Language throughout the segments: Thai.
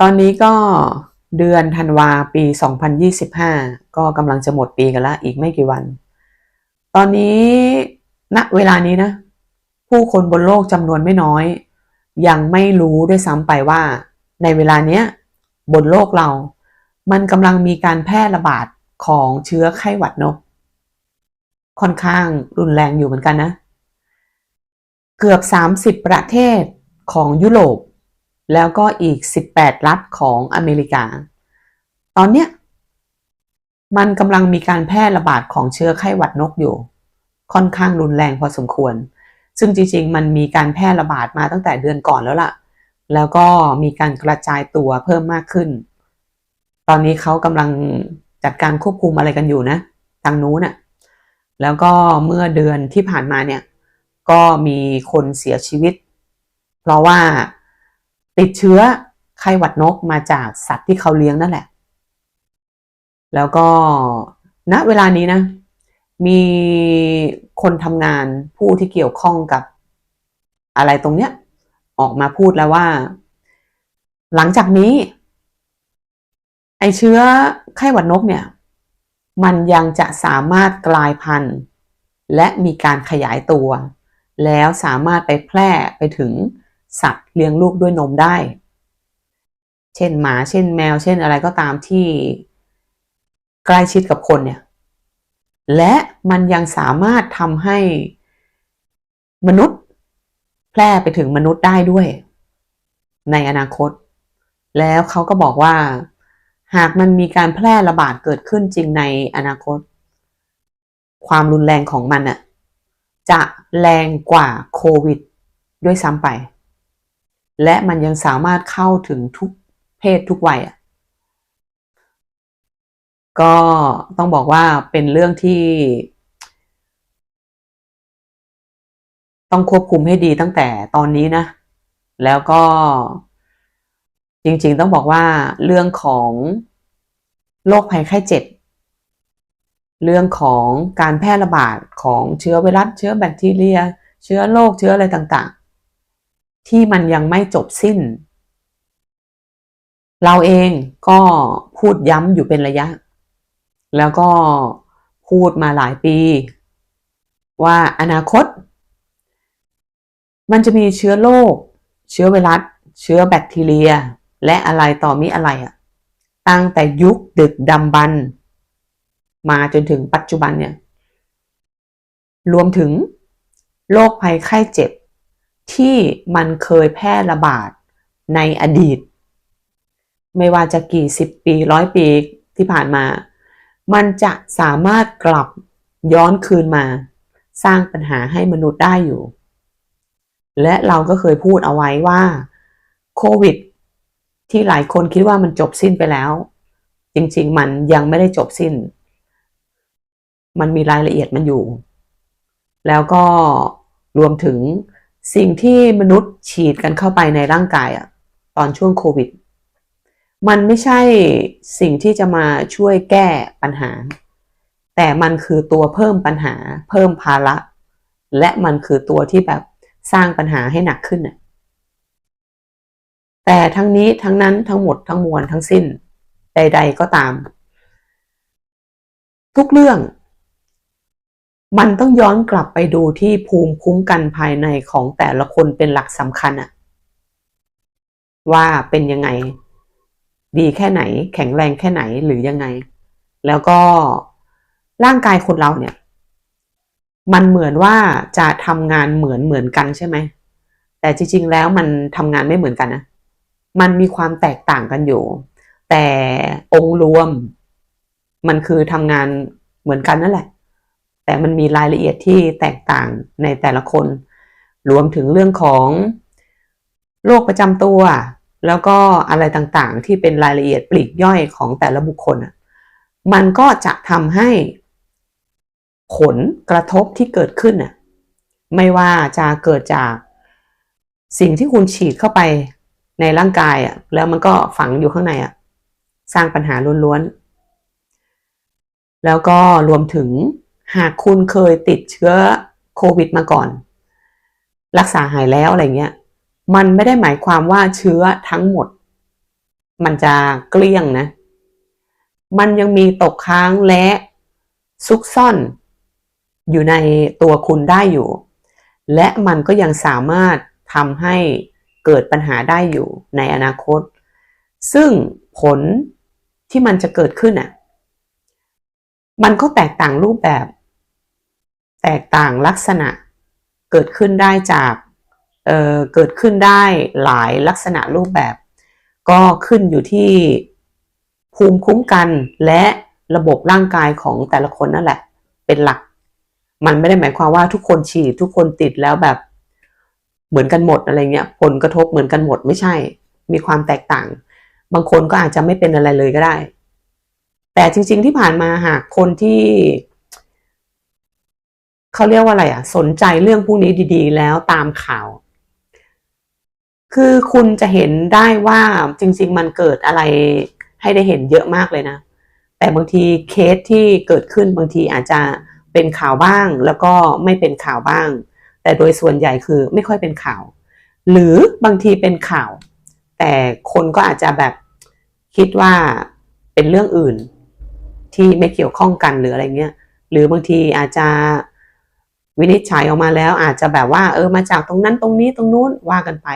ตอนนี้ก็เดือนธันวาปี 2025 ก็กำลังจะหมดปีกันละอีกไม่กี่วัน ตอนนี้ณเวลานี้นะ ผู้คนบนโลกจำนวนไม่น้อย ยังไม่รู้ด้วยซ้ำไปว่า ในเวลาเนี้ยบนโลกเรา มันกำลังมีการแพร่ระบาดของเชื้อไข้หวัดนก ค่อนข้างรุนแรงอยู่เหมือนกันนะ เกือบ 30 ประเทศของยุโรป แล้วก็อีก 18 รัฐของอเมริกา ตอนเนี้ยมันกำลังมีการแพร่ระบาดของเชื้อไข้หวัดนกอยู่ ค่อนข้างรุนแรงพอสมควร ซึ่งจริงๆ มันมีการแพร่ระบาดมาตั้งแต่เดือนก่อนแล้วล่ะ แล้วก็มีการกระจายตัวเพิ่มมากขึ้น ตอนนี้เขากำลังจัดการควบคุมอะไรกันอยู่นะทางนู้นน่ะ แล้วก็เมื่อเดือนที่ผ่านมาเนี่ย ก็มีคนเสียชีวิต เพราะว่า ติดเชื้อไข้หวัดนกมาจากสัตว์ที่เขาเลี้ยงนั่นแหละ แล้วก็ณเวลานี้นะ มีคนทำงานผู้ที่เกี่ยวข้องกับอะไรตรงเนี้ย ออกมาพูดแล้วว่า หลังจากนี้ ไอเชื้อไข้หวัดนกเนี่ย มันยังจะสามารถกลายพันธุ์ และมีการขยายตัว แล้วสามารถไปแพร่ไปถึง สัตว์เลี้ยงลูกด้วยนมได้ เช่นหมา เช่นแมว เช่นอะไรก็ตามที่ใกล้ชิดกับคนเนี่ย และมันยังสามารถทำให้มนุษย์แพร่ไปถึงมนุษย์ได้ด้วย ในอนาคต แล้วเขาก็บอกว่า หากมันมีการแพร่ระบาดเกิดขึ้นจริงในอนาคต ความรุนแรงของมันอะจะแรงกว่าโควิด ด้วยซ้ำไป และมันยังสามารถเข้าถึงทุกเพศทุกวัยอะก็ต้องบอกว่าเป็นเรื่องที่ ต้องควบคุมให้ดีตั้งแต่ตอนนี้นะ แล้วก็จริงๆต้องบอกว่าเรื่องของโรคภัยไข้เจ็บเรื่องของการแพร่ระบาดของเชื้อไวรัสเชื้อแบคทีเรีย เชื้อโรคเชื้ออะไรต่างๆ ที่มันยังไม่จบสิ้น เราเองก็พูดย้ำอยู่เป็นระยะ แล้วก็พูดมาหลายปี ว่าอนาคต มันจะมีเชื้อโรคเชื้อไวรัสเชื้อแบคทีเรีย และอะไรต่อมีอะไรอะตั้งแต่ยุคดึกดำบรรพ์มาจนถึงปัจจุบันเนี่ย รวมถึงโรคภัยไข้เจ็บ ที่มันเคยแพร่ระบาดในอดีต ไม่ว่าจะกี่สิบปีร้อยปีที่ผ่านมา มันจะสามารถกลับย้อนคืนมา สร้างปัญหาให้มนุษย์ได้อยู่ และเราก็เคยพูดเอาไว้ว่าโควิด ที่หลายคนคิดว่ามันจบสิ้นไปแล้ว จริงๆมันยังไม่ได้จบสิ้น มันมีรายละเอียดมันอยู่ แล้วก็รวมถึง สิ่งที่มนุษย์ฉีดกันเข้าไปในร่างกายอะตอนช่วงโควิด มันไม่ใช่สิ่งที่จะมาช่วยแก้ปัญหา แต่มันคือตัวเพิ่มปัญหา เพิ่มภาระ และมันคือตัวที่แบบสร้างปัญหาให้หนักขึ้นน่ะแต่ทั้งนี้ทั้งนั้นทั้งหมดทั้งมวลทั้งสิ้น ใด ๆ ก็ตาม ทุกเรื่อง มันต้องย้อนกลับไปดูที่ภูมิคุ้มกันภายในของแต่ละคนเป็นหลักสำคัญอะว่าเป็นยังไง ดีแค่ไหน แข็งแรงแค่ไหนหรือยังไง แล้วก็ร่างกายคนเราเนี่ย มันเหมือนว่าจะทำงานเหมือนเหมือนกันใช่ไหมแต่จริง ๆ แล้วมันทำงานไม่เหมือนกันนะมันมีความแตกต่างกันอยู่ แต่องค์รวม มันคือทำงานเหมือนกันนั่นแหละ แต่มันมีรายละเอียดที่แตกต่างในแต่ละคน รวมถึงเรื่องของโรคประจำตัว แล้วก็อะไรต่างๆ ที่เป็นรายละเอียดปลีกย่อยของแต่ละบุคคล มันก็จะทำให้ผลกระทบที่เกิดขึ้น ไม่ว่าจะเกิดจากสิ่งที่คุณฉีดเข้าไปในร่างกายอะแล้วมันก็ฝังอยู่ข้างในอะสร้างปัญหาล้วนๆ แล้วก็รวมถึง หากคุณเคยติดเชื้อโควิดมาก่อน รักษาหายแล้วอะไรเงี้ย มันไม่ได้หมายความว่าเชื้อทั้งหมด มันจะเกลี้ยงนะ มันยังมีตกค้างและซุกซ่อนอยู่ในตัวคุณได้อยู่ และมันก็ยังสามารถทำให้เกิดปัญหาได้อยู่ในอนาคต ซึ่งผลที่มันจะเกิดขึ้นอะ มันก็แตกต่างรูปแบบ แตกต่างลักษณะเกิดขึ้นได้จากเเกิดขึ้นได้หลายลักษณะรูปแบบ ก็ขึ้นอยู่ที่ภูมิคุ้มกันและระบบร่างกายของแต่ละคนนั่นแหละ เป็นหลัก มันไม่ได้หมายความว่าทุกคนฉีดทุกคนติดแล้วแบบเหมือนกันหมดอะไรเงี้ย ผลกระทบเหมือนกันหมดไม่ใช่ มีความแตกต่าง บางคนก็อาจจะไม่เป็นอะไรเลยก็ได้ แต่จริง ๆ ที่ผ่านมาหากคนที่เขาเรียกว่าอะไรอะ สนใจเรื่องพวกนี้ดี ๆ แล้วตามข่าว คือคุณจะเห็นได้ว่าจริง ๆ มันเกิดอะไรให้ได้เห็นเยอะมากเลยนะ แต่บางทีเคสที่เกิดขึ้นบางทีอาจจะเป็นข่าวบ้างแล้วก็ไม่เป็นข่าวบ้าง แต่โดยส่วนใหญ่คือไม่ค่อยเป็นข่าว หรือบางทีเป็นข่าว แต่คนก็อาจจะแบบคิดว่าเป็นเรื่องอื่น ที่ไม่เกี่ยวข้องกันหรืออะไรเงี้ยหรือบางทีอาจจะวินิจฉัยออกมาแล้ว อาจจะแบบว่าเออมาจากตรงนั้นตรงนี้ตรงนู้นว่ากันไป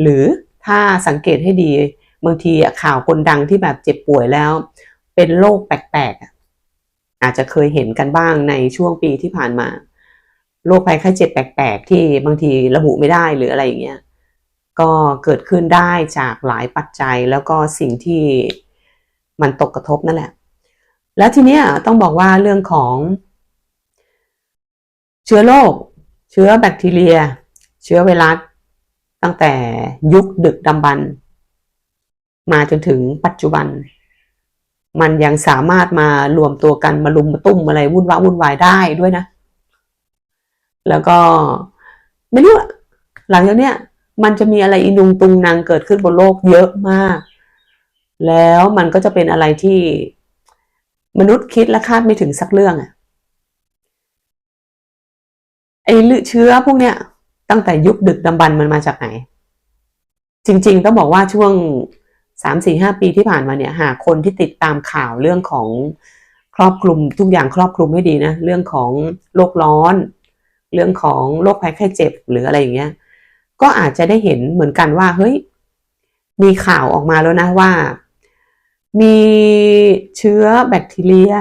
หรือถ้าสังเกตให้ดีบางทีข่าวคนดังที่แบบเจ็บป่วยแล้ว เป็นโรคแปลกๆอะอาจจะเคยเห็นกันบ้างในช่วงปีที่ผ่านมาโรคภัยไข้เจ็บแปลกๆ ที่บางทีระบุไม่ได้หรืออะไรอย่างเงี้ยก็เกิดขึ้นได้จากหลายปัจจัยแล้วก็สิ่งที่มันตกกระทบนั่นแหละ แล้วทีเนี้ยต้องบอกว่าเรื่องของเชื้อโรคเชื้อแบคทีเรีย เชื้อไวรัสตั้งแต่ยุคดึกดำบรรพ์มาจนถึงปัจจุบัน มันยังสามารถมารวมตัวกันมาลุมมาตุ้มอะไรวุ่นวายวุ่นวายได้ด้วยนะ แล้วก็ไม่รู้หลังจากเนี้ยมันจะมีอะไรอินุงตุงนางเกิดขึ้นบนโลกเยอะมาก แล้วมันก็จะเป็นอะไรที่ มนุษย์คิดและคาดไม่ถึงสักเรื่องอะไอ้เชื้อพวกเนี้ยตั้งแต่ยุคดึกดำบรรพ์มันมาจากไหน จริงๆต้องบอกว่าช่วงสามสี่ห้าปีที่ผ่านมาเนี่ย หากคนที่ติดตามข่าวเรื่องของครอบคลุมทุกอย่างครอบคลุมให้ดีนะ เรื่องของโลกร้อน เรื่องของโรคภัยไข้เจ็บหรืออะไรอย่างเงี้ย ก็อาจจะได้เห็นเหมือนกันว่า เฮ้ย มีข่าวออกมาแล้วนะว่า มีเชื้อแบคทีเรีย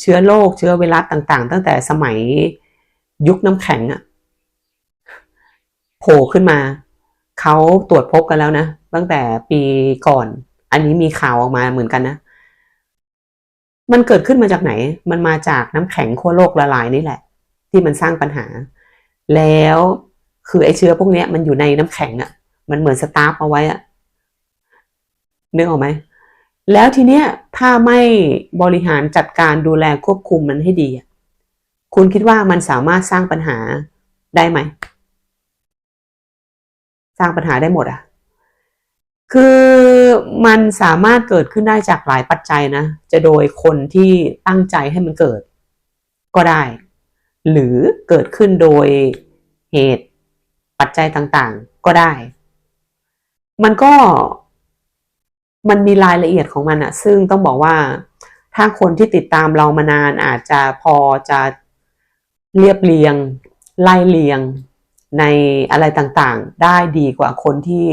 เชื้อโรคเชื้อไวรัสต่าง ๆ ตั้งแต่สมัยยุคน้ำแข็งอะโผล่ขึ้นมา เขาตรวจพบกันแล้วนะ ตั้งแต่ปีก่อน อันนี้มีข่าวออกมาเหมือนกันนะ มันเกิดขึ้นมาจากไหน มันมาจากน้ำแข็งขั้วโลกละลายนี่แหละ ที่มันสร้างปัญหา แล้วคือไอเชื้อพวกนี้มันอยู่ในน้ำแข็งอะ่ะมันเหมือนสตาร์ฟเอาไว้อะนึกออกไหม แล้วทีเนี้ยถ้าไม่บริหารจัดการดูแลควบคุมมันให้ดี คุณคิดว่ามันสามารถสร้างปัญหาได้ไหม สร้างปัญหาได้หมดอะคือมันสามารถเกิดขึ้นได้จากหลายปัจจัยนะ จะโดยคนที่ตั้งใจให้มันเกิด ก็ได้ หรือเกิดขึ้นโดยเหตุปัจจัยต่างๆ ก็ได้ มันก็ มันมีรายละเอียดของมันอะซึ่งต้องบอกว่าถ้าคนที่ติดตามเรามานานอาจจะพอจะเรียบเรียง ไล่เรียงในอะไรต่างๆ ได้ดีกว่าคนที่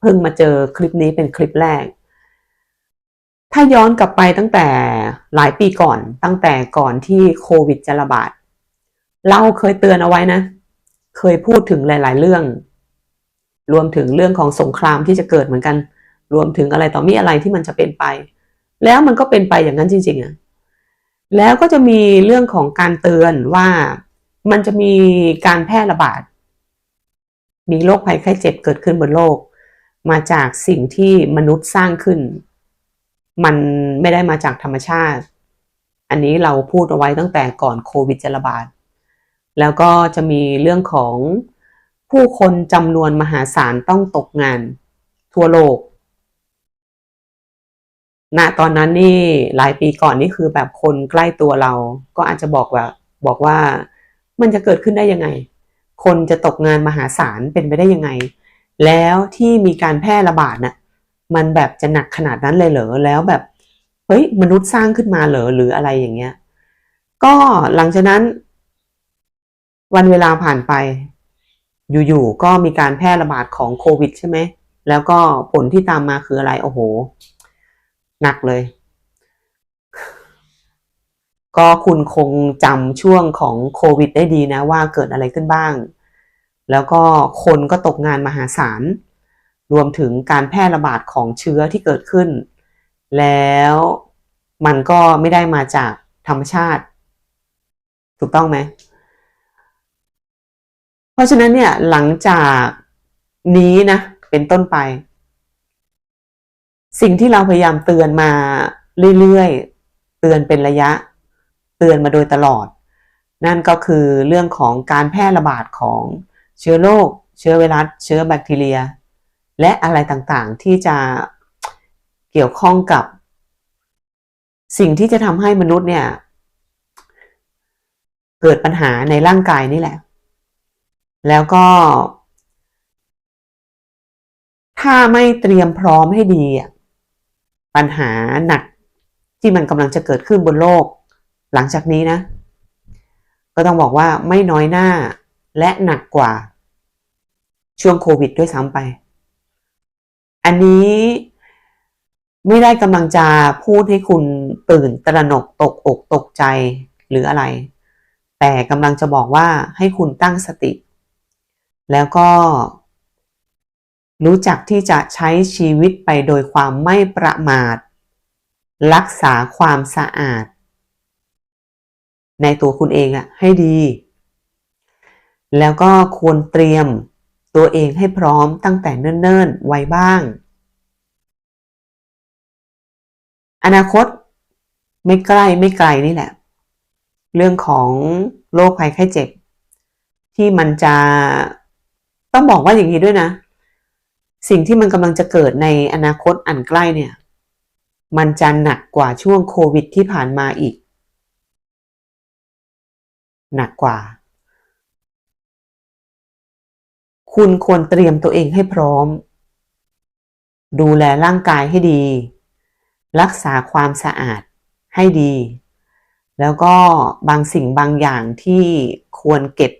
เพิ่งมาเจอคลิปนี้เป็นคลิปแรก ถ้าย้อนกลับไปตั้งแต่หลายปีก่อน ตั้งแต่ก่อนที่โควิดจะระบาด เราเคยเตือนเอาไว้นะ เคยพูดถึงหลาย ๆ เรื่อง รวมถึงเรื่องของสงครามที่จะเกิดเหมือนกัน รวมถึงอะไรต่อมีอะไรที่มันจะเป็นไป แล้วมันก็เป็นไปอย่างนั้นจริงๆอะแล้วก็จะมีเรื่องของการเตือนว่ามันจะมีการแพร่ระบาด มีโรคภัยไข้เจ็บเกิดขึ้นบนโลก มาจากสิ่งที่มนุษย์สร้างขึ้น มันไม่ได้มาจากธรรมชาติ อันนี้เราพูดเอาไว้ตั้งแต่ก่อนโควิดจะระบาด แล้วก็จะมีเรื่องของผู้คนจำนวนมหาศาลต้องตกงาน ทั่วโลก ณตอนนั้นนี่หลายปีก่อนนี่คือแบบคนใกล้ตัวเรา ก็อาจจะบอกว่าบอกว่ามันจะเกิดขึ้นได้ยังไง คนจะตกงานมหาศาลเป็นไปได้ยังไง แล้วที่มีการแพร่ระบาดน่ะมันแบบจะหนักขนาดนั้นเลยเหรอแล้วแบบเฮ้ยมนุษย์สร้างขึ้นมาเหรอหรืออะไรอย่างเงี้ย ก็หลังจากนั้น วันเวลาผ่านไป อยู่ๆก็มีการแพร่ระบาดของโควิดใช่ไหมแล้วก็ผลที่ตามมาคืออะไรโอ้โห หนักเลย ก็คุณคงจำช่วงของโควิดได้ดีนะว่าเกิดอะไรขึ้นบ้าง แล้วก็คนก็ตกงานมหาศาล รวมถึงการแพร่ระบาดของเชื้อที่เกิดขึ้น แล้วมันก็ไม่ได้มาจากธรรมชาติ ถูกต้องไหม เพราะฉะนั้นเนี่ยหลังจากนี้นะ เป็นต้นไป สิ่งที่เราพยายามเตือนมาเรื่อยๆ เตือนเป็นระยะ เตือนมาโดยตลอด นั่นก็คือเรื่องของการแพร่ระบาดของเชื้อโรค เชื้อไวรัส เชื้อแบคทีเรีย และอะไรต่างๆ ที่จะเกี่ยวข้องกับ สิ่งที่จะทำให้มนุษย์เนี่ย เกิดปัญหาในร่างกายนี่แหละ แล้วก็ ถ้าไม่เตรียมพร้อมให้ดีอะ ปัญหาหนักที่มันกำลังจะเกิดขึ้นบนโลก หลังจากนี้นะ ก็ต้องบอกว่าไม่น้อยหน้าและหนักกว่าช่วงโควิดด้วยซ้ำไป อันนี้ไม่ได้กำลังจะพูดให้คุณตื่นตระหนกตกอกตกใจหรืออะไร แต่กำลังจะบอกว่าให้คุณตั้งสติ แล้วก็ รู้จักที่จะใช้ชีวิตไปโดยความไม่ประมาท รักษาความสะอาด ในตัวคุณเองอะให้ดี แล้วก็ควรเตรียมตัวเองให้พร้อมตั้งแต่เนิ่นๆ ไว้บ้าง อนาคตไม่ใกล้ไม่ไกลนี่แหละ เรื่องของโรคภัยไข้เจ็บ ที่มันจะต้องบอกว่าอย่างนี้ด้วยนะ สิ่งที่มันกำลังจะเกิดในอนาคตอันใกล้เนี่ย มันจะหนักกว่าช่วงโควิดที่ผ่านมาอีก หนักกว่า คุณควรเตรียมตัวเองให้พร้อม ดูแลร่างกายให้ดี รักษาความสะอาดให้ดี แล้วก็บางสิ่งบางอย่างที่ควรเก็บ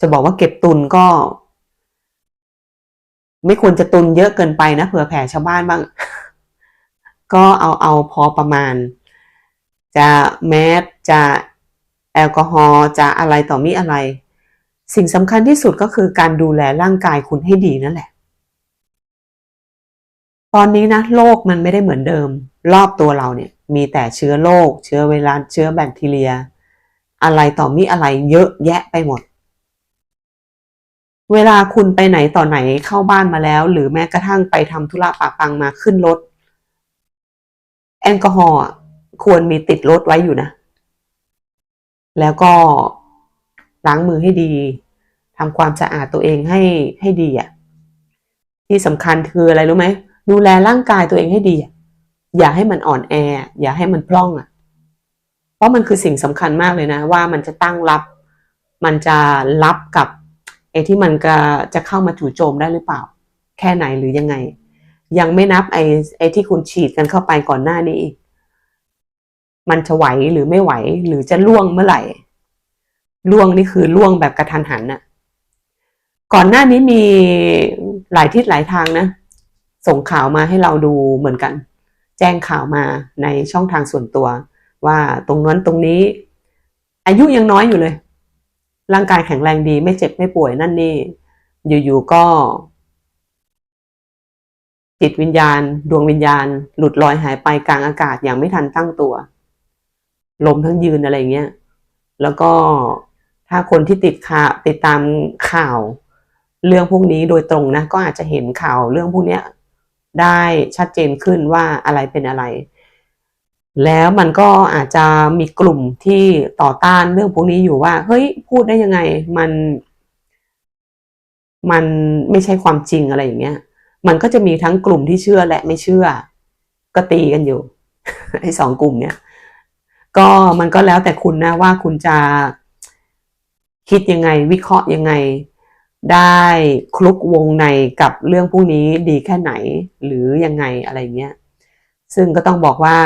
จะบอกว่าเก็บตุนก็ ไม่ควรจะตุนเยอะเกินไปนะเผื่อแผ่ชาวบ้านบ้าง ก็เอาเอาพอประมาณ จะแมสจะแอลกอฮอล์จะอะไรต่อมีอะไร สิ่งสำคัญที่สุดก็คือการดูแลร่างกายคุณให้ดีนั่นแหละ ตอนนี้นะโลกมันไม่ได้เหมือนเดิม รอบตัวเราเนี่ย มีแต่เชื้อโรคเชื้อไวรัสเชื้อแบคทีเรีย อะไรต่อมีอะไรเยอะแยะไปหมด เวลาคุณไปไหนต่อไหนเข้าบ้านมาแล้ว หรือแม้กระทั่งไปทำธุระปะปังมาขึ้นรถ แอลกอฮอล์ควรมีติดรถไว้อยู่นะ แล้วก็ล้างมือให้ดีทำความสะอาดตัวเองให้ให้ดีอะที่สำคัญคืออะไรรู้ไหมดูแลร่างกายตัวเองให้ดีอะอย่าให้มันอ่อนแอ อย่าให้มันพร่องอะ เพราะมันคือสิ่งสำคัญมากเลยนะ ว่ามันจะตั้งรับ มันจะรับกับ ไอ้ที่มันก็จะเข้ามาจู่โจมได้หรือเปล่า แค่ไหนหรือยังไง ยังไม่นับไอ้ไอ้ที่คุณฉีดกันเข้าไปก่อนหน้านี้อีก มันจะไหวหรือไม่ไหว หรือจะล่วงเมื่อไหร่ล่วงนี่คือล่วงแบบกระทันหันน่ะ ก่อนหน้านี้มีหลายทิศหลายทางนะ ส่งข่าวมาให้เราดูเหมือนกัน แจ้งข่าวมาในช่องทางส่วนตัว ว่าตรงนั้นตรงนี้ อายุยังน้อยอยู่เลย ร่างกายแข็งแรงดีไม่เจ็บไม่ป่วยนั่นนี่ อยู่ๆก็ จิตวิญญาณ ดวงวิญญาณ หลุดลอยหายไปกลางอากาศอย่างไม่ทันตั้งตัว ลมทั้งยืนอะไรเงี้ยแล้วก็ถ้าคนที่ติดข่าวติดตามข่าวเรื่องพวกนี้โดยตรงนะ ก็อาจจะเห็นข่าวเรื่องพวกเนี้ยได้ชัดเจนขึ้นว่าอะไรเป็นอะไร แล้วมันก็อาจจะมีกลุ่มที่ต่อต้านเรื่องพวกนี้อยู่ว่า เฮ้ยพูดได้ยังไงมัน มันไม่ใช่ความจริงอะไรอย่างเงี้ย มันก็จะมีทั้งกลุ่มที่เชื่อและไม่เชื่อ ก็ตีกันอยู่ไอ้สองกลุ่มเนี้ยก็มันก็แล้วแต่คุณนะว่าคุณจะคิดยังไง วิเคราะห์ยังไง ได้คลุกวงในกับเรื่องพวกนี้ดีแค่ไหน หรือยังไงอะไรเงี้ย ซึ่งก็ต้องบอกว่า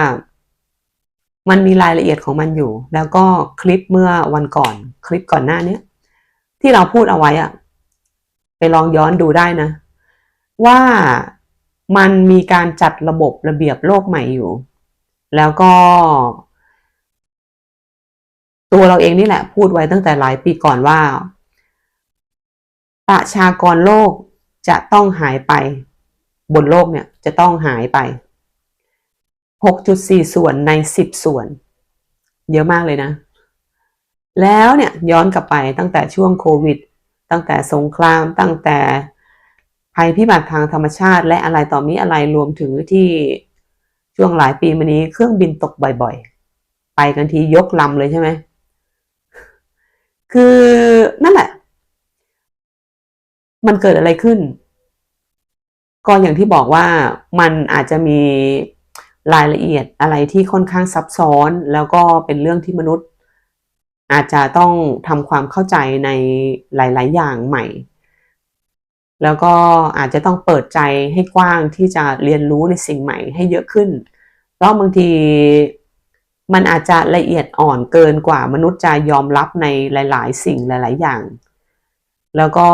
มันมีรายละเอียดของมันอยู่ แล้วก็คลิปเมื่อวันก่อนคลิปก่อนหน้าเนี้ยที่เราพูดเอาไว้อะไปลองย้อนดูได้นะ ว่ามันมีการจัดระบบระเบียบโลกใหม่อยู่ แล้วก็ ตัวเราเองนี่แหละ พูดไว้ตั้งแต่หลายปีก่อนว่า ประชากรโลกจะต้องหายไป บนโลกเนี่ยจะต้องหายไป 6.4 ส่วนใน 10 ส่วน เยอะมากเลยนะ แล้วเนี่ยย้อนกลับไปตั้งแต่ช่วงโควิด ตั้งแต่สงครามตั้งแต่ภัยพิบัติทางธรรมชาติ และอะไรต่อมีอะไรรวมถึงที่ช่วงหลายปีมานี้เครื่องบินตกบ่อยๆ ไปกันทียกลำเลยใช่ไหม คือนั่นแหละ มันเกิดอะไรขึ้น ก็อย่างที่บอกว่ามันอาจจะมี รายละเอียดอะไรที่ค่อนข้างซับซ้อน แล้วก็เป็นเรื่องที่มนุษย์ อาจจะต้องทำความเข้าใจในหลาย ๆ อย่างใหม่ แล้วก็อาจจะต้องเปิดใจให้กว้างที่จะเรียนรู้ในสิ่งใหม่ให้เยอะขึ้น เพราะบางทีมันอาจจะละเอียดอ่อนเกินกว่ามนุษย์จะยอมรับในหลาย ๆ สิ่งหลาย ๆ อย่าง แล้วก็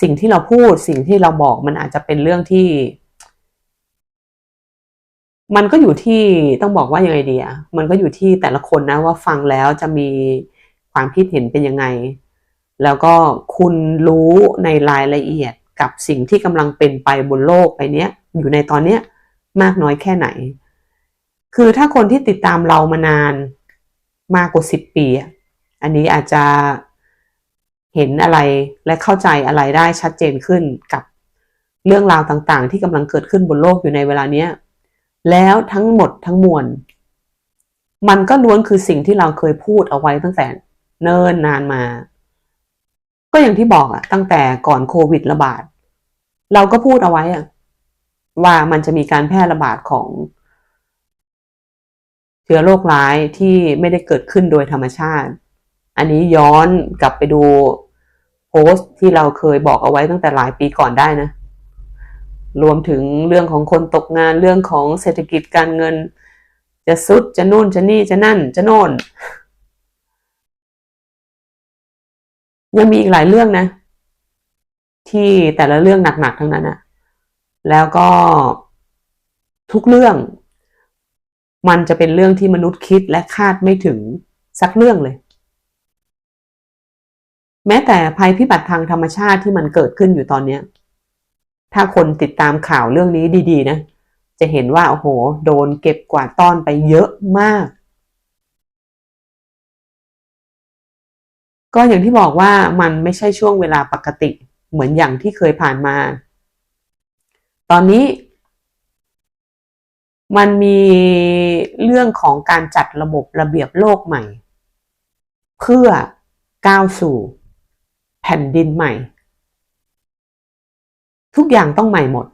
สิ่งที่เราพูดสิ่งที่เราบอกมันอาจจะเป็นเรื่องที่ มันก็อยู่ที่ต้องบอกว่ายังไงดีอะมันก็อยู่ที่แต่ละคนนะว่าฟังแล้วจะมีความคิดเห็นเป็นยังไง แล้วก็คุณรู้ในรายละเอียดกับสิ่งที่กำลังเป็นไปบนโลกไปเนี้ยอยู่ในตอนเนี้ยมากน้อยแค่ไหน คือถ้าคนที่ติดตามเรามานานมากกว่าสิบปีอะอันนี้อาจจะเห็นอะไรและเข้าใจอะไรได้ชัดเจนขึ้นกับเรื่องราวต่างๆ ที่กำลังเกิดขึ้นบนโลกอยู่ในเวลาเนี้ย แล้วทั้งหมดทั้งมวล มันก็ล้วนคือสิ่งที่เราเคยพูดเอาไว้ตั้งแต่เนิ่นนานมา ก็อย่างที่บอกอะตั้งแต่ก่อนโควิดระบาด เราก็พูดเอาไว้อะว่ามันจะมีการแพร่ระบาดของเชื้อโรคร้ายที่ไม่ได้เกิดขึ้นโดยธรรมชาติ อันนี้ย้อนกลับไปดูโพสต์ที่เราเคยบอกเอาไว้ตั้งแต่หลายปีก่อนได้นะ รวมถึงเรื่องของคนตกงานเรื่องของเศรษฐกิจการเงิน จะสุดจะนู่นจะนี่จะนั่น จะโน่น ยังมีอีกหลายเรื่องนะ ที่แต่ละเรื่องหนักๆทั้งนั้นอะแล้วก็ทุกเรื่อง มันจะเป็นเรื่องที่มนุษย์คิดและคาดไม่ถึงสักเรื่องเลย แม้แต่ภัยพิบัติทางธรรมชาติที่มันเกิดขึ้นอยู่ตอนนี้ ถ้าคนติดตามข่าวเรื่องนี้ดีๆนะ จะเห็นว่าโอ้โห โดนเก็บกวาดต้อนไปเยอะมาก ก็อย่างที่บอกว่ามันไม่ใช่ช่วงเวลาปกติเหมือนอย่างที่เคยผ่านมา ตอนนี้ มันมีเรื่องของการจัดระบบระเบียบโลกใหม่ เพื่อก้าวสู่แผ่นดินใหม่ ทุกอย่างต้องใหม่หมด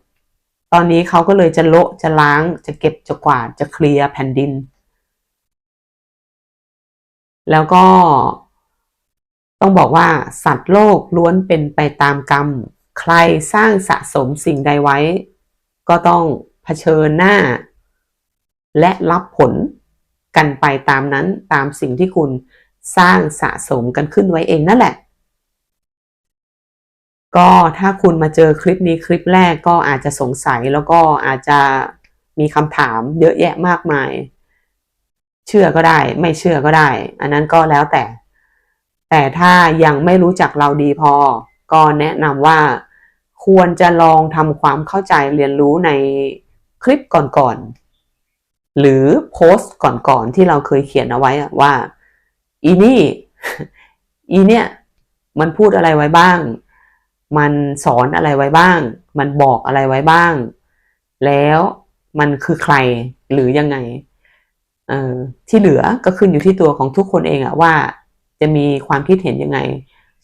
ตอนนี้เขาก็เลยจะโละจะล้างจะเก็บจะกวาดจะเคลียร์แผ่นดิน แล้วก็ต้องบอกว่าสัตว์โลกล้วนเป็นไปตามกรรม ใครสร้างสะสมสิ่งใดไว้ ก็ต้องเผชิญหน้า และรับผลกันไปตามนั้นตามสิ่งที่คุณสร้างสะสมกันขึ้นไว้เองนั่นแหละ ก็ถ้าคุณมาเจอคลิปนี้คลิปแรกก็อาจจะสงสัยแล้วก็อาจจะมีคำถามเยอะแยะมากมาย เชื่อก็ได้ ไม่เชื่อก็ได้ อันนั้นก็แล้วแต่ แต่ถ้ายังไม่รู้จักเราดีพอ ก็แนะนำว่าควรจะลองทำความเข้าใจเรียนรู้ในคลิปก่อนๆ หรือโพสต์ก่อนๆ ที่เราเคยเขียนเอาไว้ว่า อีนี่ อีเนี่ย มันพูดอะไรไว้บ้าง มันสอนอะไรไว้บ้าง มันบอกอะไรไว้บ้าง แล้วมันคือใครหรือยังไงเออที่เหลือก็ขึ้นอยู่ที่ตัวของทุกคนเองอะว่าจะมีความคิดเห็นยังไง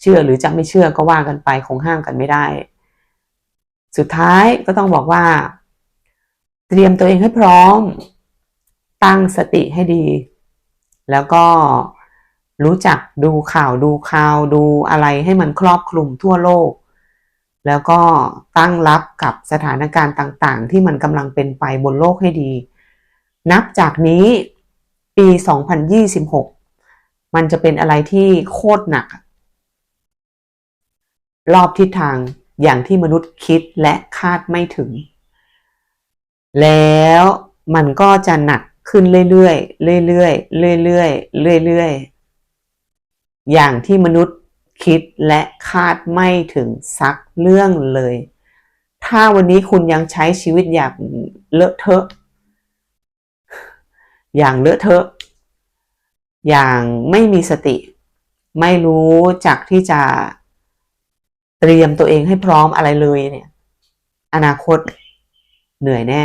เชื่อหรือจะไม่เชื่อก็ว่ากันไปคงห้ามกันไม่ได้ สุดท้ายก็ต้องบอกว่า เตรียมตัวเองให้พร้อม ตั้งสติให้ดี แล้วก็รู้จักดูข่าวดูข่าวดูอะไรให้มันครอบคลุมทั่วโลก แล้วก็ตั้งรับกับสถานการณ์ต่างๆ ที่มันกำลังเป็นไปบนโลกให้ดี นับจากนี้ปี 2026 มันจะเป็นอะไรที่โคตรหนัก รอบทิศทางอย่างที่มนุษย์คิดและคาดไม่ถึง แล้วมันก็จะหนักขึ้นเรื่อยๆ เรื่อยๆ เรื่อยๆ เรื่อยๆ อย่างที่มนุษย์ คิดและคาดไม่ถึงสักเรื่องเลย ถ้าวันนี้คุณยังใช้ชีวิตอย่างเลอะเทอะ อย่างเลอะเทอะ อย่างไม่มีสติ ไม่รู้จักที่จะเตรียมตัวเองให้พร้อมอะไรเลยเนี่ย อนาคตเหนื่อยแน่